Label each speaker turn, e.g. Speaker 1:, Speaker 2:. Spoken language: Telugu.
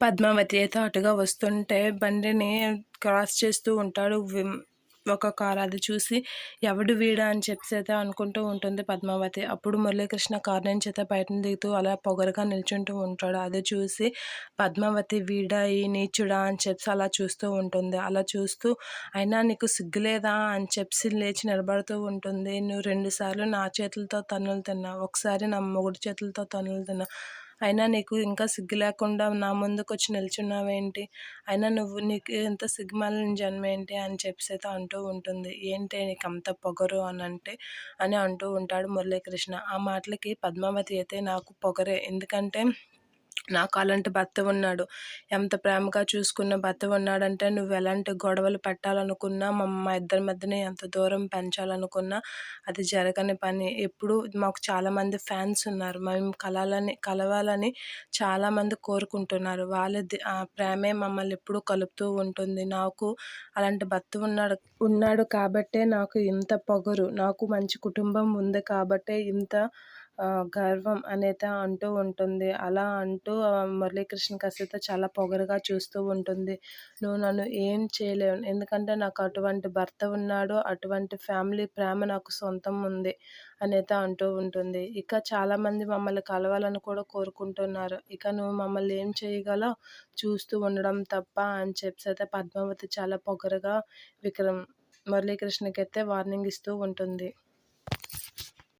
Speaker 1: పద్మావతి అయితే అటుగా వస్తుంటే బండిని క్రాస్ చేస్తూ ఉంటాడు. ఒక కారు అది చూసి ఎవడు వీడా అని చెప్పి అయితే అనుకుంటూ ఉంటుంది పద్మావతి. అప్పుడు మురళీకృష్ణ కారు నుంచి అయితే బయటను దిగుతూ అలా పొగరుగా నిల్చుంటూ ఉంటాడు. అది చూసి పద్మావతి వీడా ఈ నీచుడా అని చెప్పి అలా చూస్తూ ఉంటుంది. అలా చూస్తూ అయినా నీకు సిగ్గులేదా అని చెప్పి లేచి నిలబడుతూ ఉంటుంది. నువ్వు రెండుసార్లు నా చేతులతో తన్నులు తిన్నావు. ఒకసారి నా మొగుడు చేతులతో తన్నులు తిన్నావు. అయినా నీకు ఇంకా సిగ్గు లేకుండా నా ముందుకు వచ్చి నిల్చున్నావేంటి? అయినా నువ్వు నీకు ఎంత సిగ్గుమాలిన జన్మ ఏంటి అని చెప్పేసి అయితే అంటూ ఉంటుంది. ఏంటి నీకు అంత పొగరు అని అంటే అని అంటూ ఉంటాడు మురళీకృష్ణ. ఆ మాటలకి పద్మావతి అయితే నాకు పొగరే. ఎందుకంటే నాకు అలాంటి భర్త ఉన్నాడు ఎంత ప్రేమగా చూసుకున్న భర్త ఉన్నాడంటే నువ్వు ఎలాంటి గొడవలు పెట్టాలనుకున్నా మా మా ఇద్దరి మధ్యన ఎంత దూరం పెంచాలనుకున్నా అది జరగని పని. ఎప్పుడు మాకు చాలామంది ఫ్యాన్స్ ఉన్నారు. మేము కలాలని కలవాలని చాలామంది కోరుకుంటున్నారు. వాళ్ళది ఆ ప్రేమే మమ్మల్ని ఎప్పుడూ కలుపుతూ ఉంటుంది. నాకు అలాంటి భర్త ఉన్నాడు ఉన్నాడు కాబట్టే నాకు ఇంత పొగరు. నాకు మంచి కుటుంబం ఉంది కాబట్టే ఇంత గర్వం అనేది అంటూ ఉంటుంది. అలా అంటూ మురళీకృష్ణ కసిత చాలా పొగరుగా చూస్తూ ఉంటుంది. నువ్వు నన్ను ఏం చేయలేవు. ఎందుకంటే నాకు అటువంటి భర్త ఉన్నాడు. అటువంటి ఫ్యామిలీ ప్రేమ నాకు సొంతం ఉంది అనేది అంటూ ఉంటుంది. ఇక చాలామంది మమ్మల్ని కలవాలని కూడా కోరుకుంటున్నారు. ఇక నువ్వు మమ్మల్ని ఏం చేయగలవు? చూస్తూ ఉండడం తప్ప అని చెప్పి అయితే పద్మావతి చాలా పొగరుగా విక్రమ్ మురళీకృష్ణకైతే అయితే వార్నింగ్ ఇస్తూ ఉంటుంది.